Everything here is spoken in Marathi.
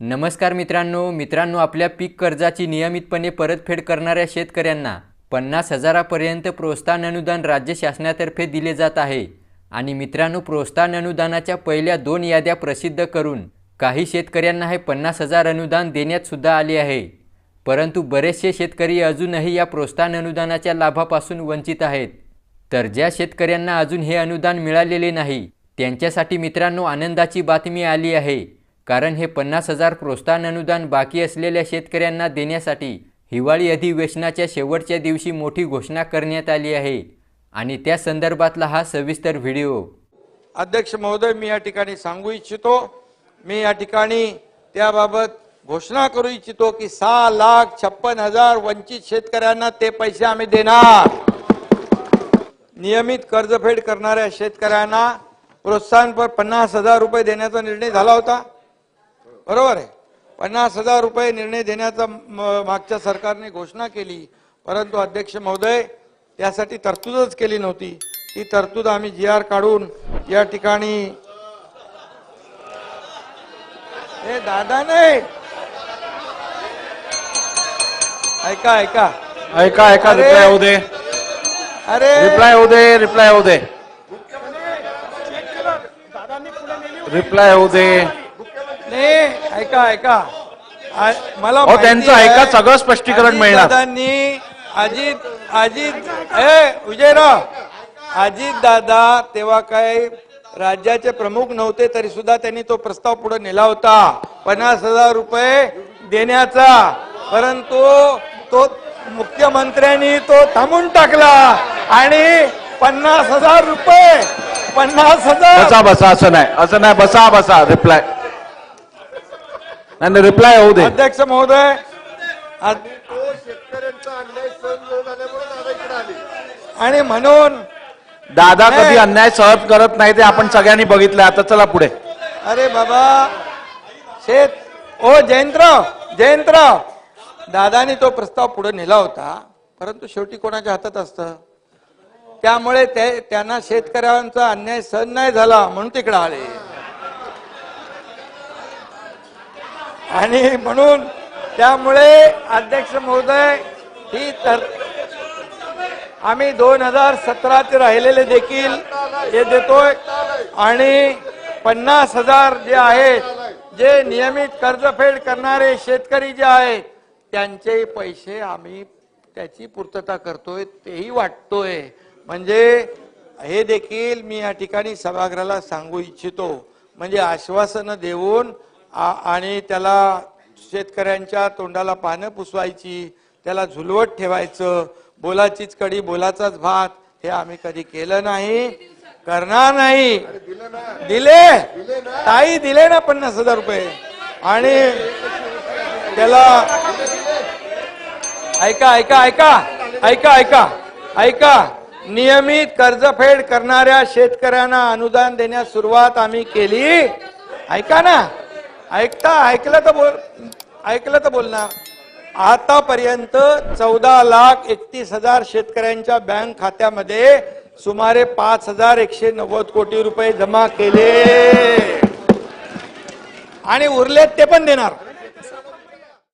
नमस्कार मित्रांनो मित्रांनो आपल्या पीक कर्जाची नियमितपणे परतफेड करणाऱ्या शेतकऱ्यांना पन्नास हजारापर्यंत प्रोत्साहन अनुदान राज्य शासनातर्फे दिले जात आहे. आणि मित्रांनो प्रोत्साहन अनुदानाच्या पहिल्या दोन याद्या प्रसिद्ध करून काही शेतकऱ्यांना हे पन्नास हजार अनुदान देण्यात सुद्धा आले आहे. परंतु बरेचसे शेतकरी अजूनही या प्रोत्साहन अनुदानाच्या लाभापासून वंचित आहेत. तर ज्या शेतकऱ्यांना अजून हे अनुदान मिळालेले नाही त्यांच्यासाठी मित्रांनो आनंदाची बातमी आली आहे. कारण हे पन्नास हजार प्रोत्साहन अनुदान बाकी असलेल्या शेतकऱ्यांना देण्यासाठी हिवाळी अधिवेशनाच्या शेवटच्या दिवशी मोठी घोषणा करण्यात आली आहे. आणि त्या संदर्भातला हा सविस्तर व्हिडिओ. अध्यक्ष महोदय मी या ठिकाणी सांगू इच्छितो मी या ठिकाणी त्याबाबत घोषणा करू इच्छितो की सहा लाख छप्पन हजार वंचित शेतकऱ्यांना ते पैसे आम्ही देणार. नियमित कर्जफेड करणाऱ्या शेतकऱ्यांना प्रोत्साहनपर पन्नास हजार रुपये देण्याचा निर्णय झाला होता. बरोबर आहे. पन्नास हजार रुपये निर्णय देण्याचा मागच्या सरकारने घोषणा केली. परंतु अध्यक्ष महोदय त्यासाठी तरतूदच केली नव्हती. ती तरतूद आम्ही जी आर काढून या ठिकाणी हे दादा नाही. ऐका ऐका. ऐका ऐका. रिप्लाय होऊ दे. अरे. रिप्लाय होऊ दे रिप्लाय होऊ दे. रिप्लाय होऊ दे. नाही ऐका ऐका. मला त्यांचं ऐका सगळं स्पष्टीकरण मिळणार. दादांनी अजित अजित ए विजयराव. अजित दादा तेव्हा काय राज्याचे प्रमुख नव्हते तरी सुद्धा त्यांनी तो प्रस्ताव पुढे नेला होता. पन्नास हजार रुपये देण्याचा. परंतु तो मुख्यमंत्र्यांनी तो थांबून टाकला. आणि पन्नास हजार रुपये पन्नास हजार. बसा बसा असं नाही. असं नाही बसा बसा रिप्लाय नाही रिप्लाय होऊ दे अध्यक्ष महोदय आणि म्हणून दादा. कधी अन्याय सहन करत नाही ते आपण सगळ्यांनी बघितलं आता चला पुढे अरे बाबा शेत ओ जयंतराव जयंतराव दादानी तो प्रस्ताव पुढे नेला होता परंतु शेवटी कोणाच्या हातात असतं त्यामुळे ते त्यांना शेतकऱ्यांचा अन्याय सहन नाही झाला म्हणून तिकडे आले आणि म्हणून त्यामुळे अध्यक्ष महोदय ही तर आम्ही दोन हजार सतराचे राहिलेले देखील हे देतोय. आणि पन्नास हजार जे आहेत जे नियमित कर्जफेड करणारे शेतकरी जे आहेत त्यांचे पैसे आम्ही त्याची पूर्तता करतोय तेही वाटतोय. म्हणजे हे देखील मी या ठिकाणी सभागृहाला सांगू इच्छितो. म्हणजे आश्वासनं देऊन आणि त्याला शेतकऱ्यांच्या तोंडाला पानं पुसवायची त्याला झुलवत ठेवायचं बोलाचीच कडी बोलाचाच भात हे आम्ही कधी केलं नाही करणार नाही. दिले ताई दिले ना पन्नास हजार रुपये. आणि त्याला ऐका ऐका ऐका ऐका ऐका ऐका. नियमित कर्जफेड करणाऱ्या शेतकऱ्यांना अनुदान देण्यास सुरुवात आम्ही केली. ऐका ना. ऐकता ऐकलं तर बोल ऐकलं तर बोल ना आतापर्यंत चौदा लाख एकतीस हजार शेतकऱ्यांच्या बँक खात्यामध्ये सुमारे पाच हजार एकशे नव्वद कोटी रुपये जमा केले. आणि उरलेत ते पण देणार.